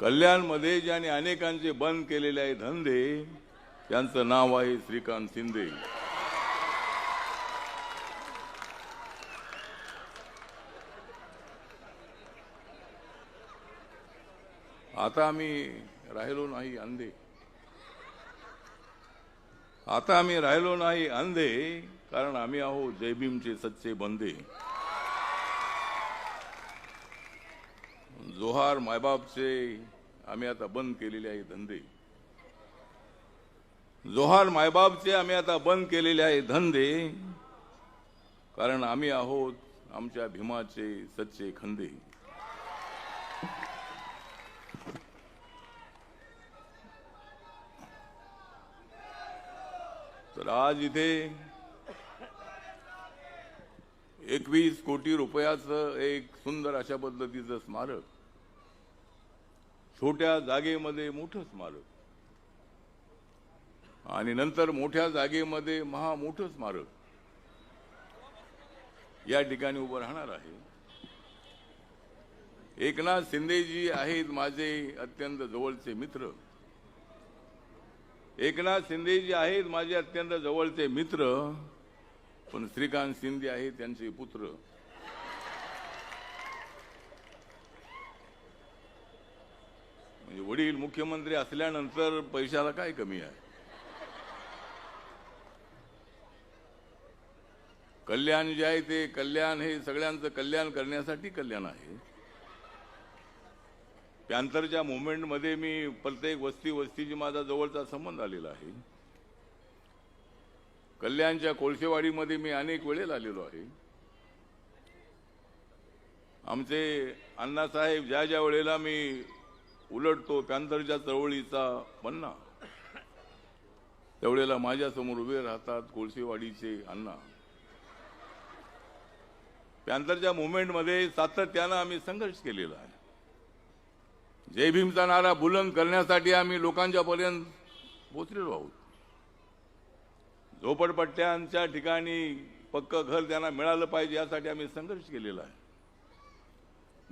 कल्याणमध्ये ज्याने अनेकांचे बंद केलेले आहे धंदे त्यांचं नाव आहे श्रीकांत शिंदे. आता आम्ही राहिलो नाही अंधे. आता आम्ही राहिलो नाही अंधे कारण आम्ही आहो जयभीमचे सच्चे बंदे जोहार मायबापचे आम्ही आता बंद केलेले आहे धंदे. जोहार मायबापचे आम्ही आता बंद केलेले आहे धंदे कारण आम्ही आहोत आमच्या भीमाचे सच्चे खंदे. तर आज इथे एकवीस कोटी रुपयाचं एक सुंदर अशा पद्धतीचं स्मारक छोट्या जागेमध्ये मोठं स्मारक आणि नंतर मोठ्या जागेमध्ये महा मोठं स्मारक या ठिकाणी उभं राहणार आहे. एकनाथ शिंदेजी आहेत माझे अत्यंत जवळचे मित्र. एकनाथ शिंदेजी आहेत माझे अत्यंत जवळचे मित्र. पण श्रीकांत शिंदे आहेत त्यांचे पुत्र. म्हणजे वडील मुख्यमंत्री असल्यानंतर पैशाला काय कमी आहे? कल्याण जे आहे ते कल्याण हे सगळ्यांचं कल्याण करण्यासाठी कल्याण आहे. पॅन्थरच्या मुवमेंटमध्ये मी प्रत्येक वस्ती वस्तीची माझा जवळचा संबंध आलेला आहे. कल्याणच्या कोळसेवाडीमध्ये मी अनेक वेळेला आलेलो आहे. आमचे अण्णासाहेब ज्या ज्या वेळेला मी उलटतो पॅन्थरच्या चळवळीचा पन्ना त्यावेळेला माझ्यासमोर उभे राहतात कोळसेवाडीचे अण्णा. पॅन्थरच्या मुवमेंटमध्ये सातत्यानं आम्ही संघर्ष केलेला आहे. जय भीमचा नारा बुलंद करण्यासाठी आम्ही लोकांच्या पर्यंत पोचलेलो आहोत. झोपडपट्ट्यांच्या ठिकाणी पक्क घर त्यांना मिळालं पाहिजे यासाठी आम्ही संघर्ष केलेला आहे.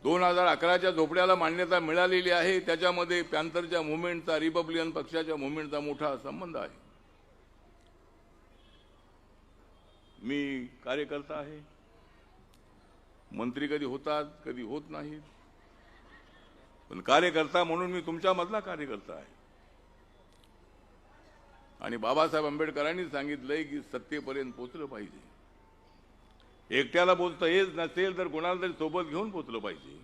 दोन हजार अकराच्या झोपड्याला मान्यता मिळालेली आहे. त्याच्यामध्ये पॅन्थरच्या मुवमेंटचा रिपब्लिकन पक्षाच्या मुवमेंटचा मोठा संबंध आहे. मी कार्यकर्ता आहे. मंत्री कधी होतात कधी होत नाहीत. पण कार्यकर्ता म्हणून मी तुमच्यामधला कार्यकर्ता आहे. आणि बाबासाहेब आंबेडकरांनी सांगितलंय की सत्तेपर्यंत पोचलं पाहिजे. एकट्याला बोलता येत नसेल तर कुणाला तरी सोबत घेऊन पोचलं पाहिजे.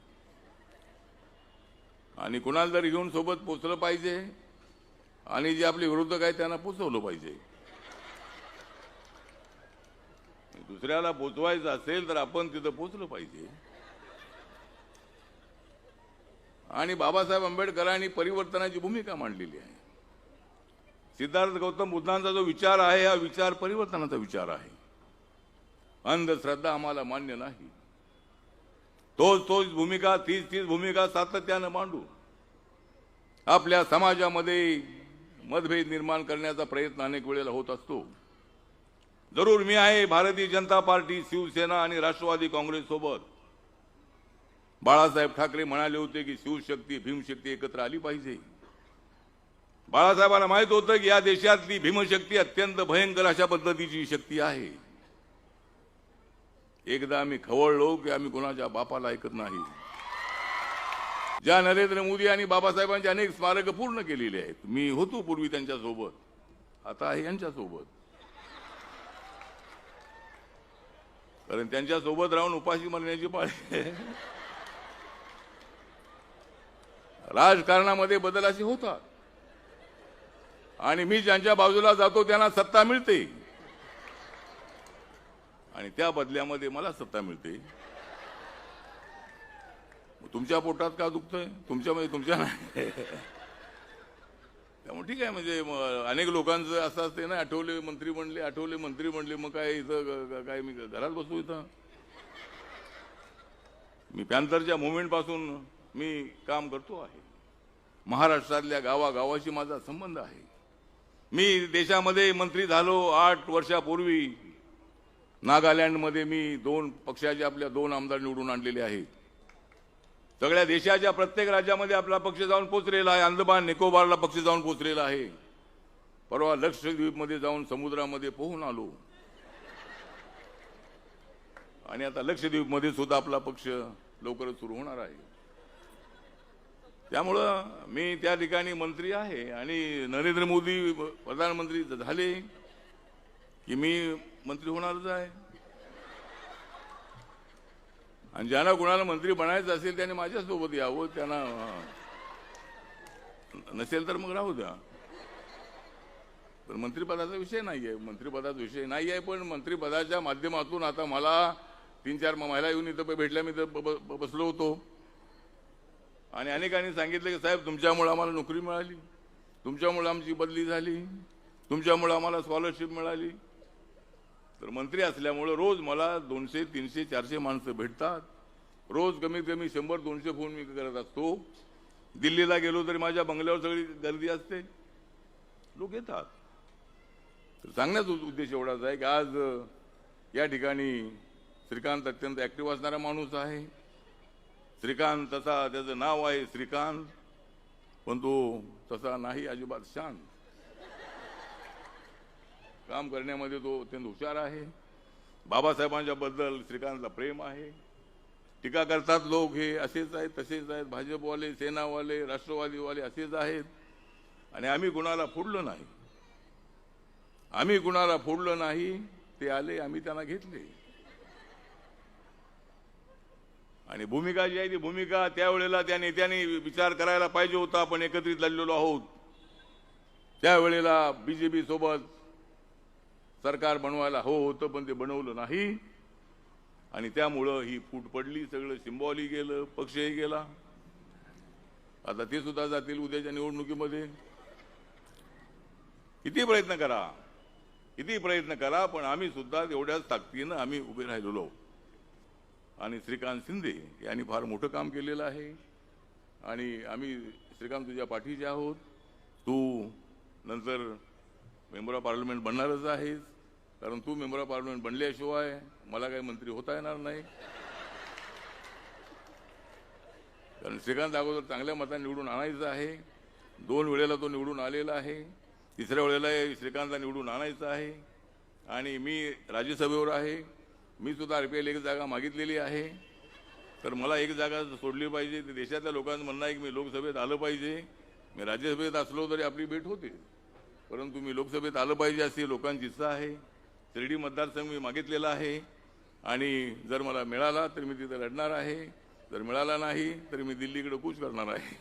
आणि कुणाला तरी घेऊन सोबत पोचलं पाहिजे. आणि जे आपले विरोधक आहेत त्यांना पोचवलं पाहिजे. दुसऱ्याला पोचवायचं असेल तर आपण तिथं पोचलं पाहिजे. आणि बाबासाहेब आंबेडकरांनी परिवर्तनाची भूमिका मांडलेली आहे. सिद्धार्थ गौतम बुद्धांचा जो विचार आहे हा विचार परिवर्तनाचा विचार आहे. अंधश्रद्धा आम्हाला मान्य नाही. तोच तोच भूमिका तीच तीच भूमिका सातत्यानं मांडू. आपल्या समाजामध्ये मतभेद निर्माण करण्याचा प्रयत्न अनेक वेळेला होत असतो. जरूर मी आहे भारतीय जनता पार्टी शिवसेना आणि राष्ट्रवादी काँग्रेस सोबत. बाळासाहेब ठाकरे म्हणाले होते की शिवशक्ती भीमशक्ती एकत्र आली पाहिजे. बाळासाहेबांना माहीत होतं की या देशातली भीमशक्ती अत्यंत भयंकर अशा पद्धतीची शक्ती आहे. एकदा आम्ही खवळलो की आम्ही कोणाच्या बापाला ऐकत नाही. ज्या नरेंद्र मोदी आणि बाबासाहेबांची अनेक स्मारक पूर्ण केलेली आहेत. मी होतो पूर्वी त्यांच्यासोबत आता आहे यांच्यासोबत. कारण त्यांच्यासोबत राहून उपाशी मरण्याची पाळी राजकारणामध्ये बदल असे होतात. आणि मी ज्यांच्या बाजूला जातो त्यांना सत्ता मिळते. आणि त्या बदल्यामध्ये मला सत्ता मिळते. मग तुमच्या पोटात का दुखतंय? तुमच्यामध्ये म्हणजे तुमच्या नाही. त्यामुळे ठीक आहे म्हणजे अनेक लोकांचं असं असते ना आठवले मंत्री म्हणले आठवले मंत्री म्हणले मग काय इथं काय मी घरात बसू इथं? मी पॅन्थरच्या मुवमेंटपासून मी काम करतो आहे. महाराष्ट्रातल्या गावागावाशी माझा संबंध आहे. मी देशामध्ये मंत्री झालो आठ वर्षापूर्वी. नागालँडमध्ये मी दोन पक्षाचे आपल्या दोन आमदार निवडून आणलेले आहेत. सगळ्या देशाच्या प्रत्येक राज्यामध्ये आपला पक्ष जाऊन पोचलेला आहे. अंदमान निकोबारला पक्ष जाऊन पोचलेला आहे. परवा लक्षद्वीपमध्ये जाऊन समुद्रामध्ये पोहून आलो. आणि आता लक्षद्वीपमध्ये सुद्धा आपला पक्ष लवकरच सुरू होणार आहे. त्यामुळं मी त्या ठिकाणी मंत्री आहे आणि नरेंद्र मोदी प्रधानमंत्री झाले की मी मंत्री होणारच आहे. आणि ज्यांना कुणाला मंत्री बनायचं असेल त्याने माझ्यासोबत यावं त्यांना नसेल तर मग राहू द्या. पण मंत्रिपदाचा विषय नाही आहे मंत्रिपदाचा विषय नाही आहे पण मंत्रिपदाच्या माध्यमातून आता मला तीन चार महिला येऊन इथं भेटल्या मी तर ब- बसलो होतो. आणि अनेकांनी सांगितलं की साहेब तुमच्यामुळे आम्हाला नोकरी मिळाली. तुमच्यामुळे आमची बदली झाली. तुमच्यामुळे आम्हाला स्कॉलरशिप मिळाली. तर मंत्री असल्यामुळं रोज मला दोनशे तीनशे चारशे माणसं भेटतात. रोज कमीत कमी शंभर दोनशे फोन मी करत असतो. दिल्लीला गेलो तरी माझ्या बंगल्यावर सगळी गर्दी असते. लोक येतात. तर सांगण्याचा उद्देश एवढाच आहे की आज या ठिकाणी श्रीकांत अत्यंत ऍक्टिव्ह असणारा माणूस आहे. श्रीकांत तसा त्याचं नाव आहे श्रीकांत पण तो तसा नाही अजिबात शांत. काम करण्यामध्ये तो अत्यंत हुशार आहे. बाबासाहेबांच्या बद्दल श्रीकांतला प्रेम आहे. टीका करतात लोक हे असेच आहेत तसेच आहेत. भाजपवाले सेनावाले राष्ट्रवादीवाले असेच आहेत. आणि आम्ही कुणाला फोडलं नाही. आम्ही कुणाला फोडलं नाही ते आले आम्ही त्यांना घेतले. आणि भूमिका जी आहे ती भूमिका त्यावेळेला त्या नेत्यांनी विचार करायला पाहिजे होता. आपण एकत्रित लढलेलो आहोत. त्यावेळेला बीजेपी सोबत सरकार बनवायला हो होतं पण ते बनवलं नाही. आणि त्यामुळं ही फूट पडली सगळं सिंबॉली गेलं पक्षही गेला. आता ते सुद्धा जातील उद्याच्या निवडणुकीमध्ये. किती प्रयत्न करा. किती प्रयत्न करा पण आम्ही सुद्धा एवढ्याच ताकदीनं आम्ही उभे राहिलेलो. आणि श्रीकांत शिंदे यांनी फार मोठं काम केलेलं आहे. आणि आम्ही श्रीकांत तुझ्या पाठीचे आहोत. तू नंतर मेंबर ऑफ पार्लमेंट बनणारच आहेस कारण तू मेंबर ऑफ पार्लमेंट बनल्याशिवाय मला काही मंत्री होता येणार नाही. कारण श्रीकांत अगोदर चांगल्या मताने निवडून आणायचं आहे दोन वेळेला तो निवडून आलेला आहे तिसऱ्या वेळेला श्रीकांतला निवडून आणायचं आहे आणि मी राज्यसभेवर आहे मी सुद्धा आर पी एल एक जागा मागितलेली आहे. तर मला एक जागा सोडली पाहिजे ते देशातल्या लोकांचं म्हणणं आहे की मी लोकसभेत आलं पाहिजे मी राज्यसभेत असलो तरी आपली भेट होते. परंतु मी लोकसभेत आलं पाहिजे अशी लोकांची इच्छा आहे. शिर्डी मतदारसंघ मी मागितलेला आहे. आणि जर मला मिळाला तर मी तिथे लढणार आहे. जर मिळाला नाही तर मी दिल्लीकडे कूच करणार आहे.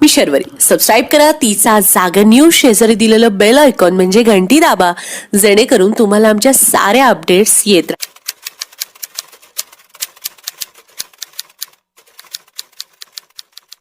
मी शर्वरी. सबस्क्राईब करा. तिचा जागर न्यूज शेजारी दिलेलं बेल आयकॉन म्हणजे घंटी दाबा. जेणेकरून तुम्हाला आमच्या साऱ्या अपडेट्स येत राहतील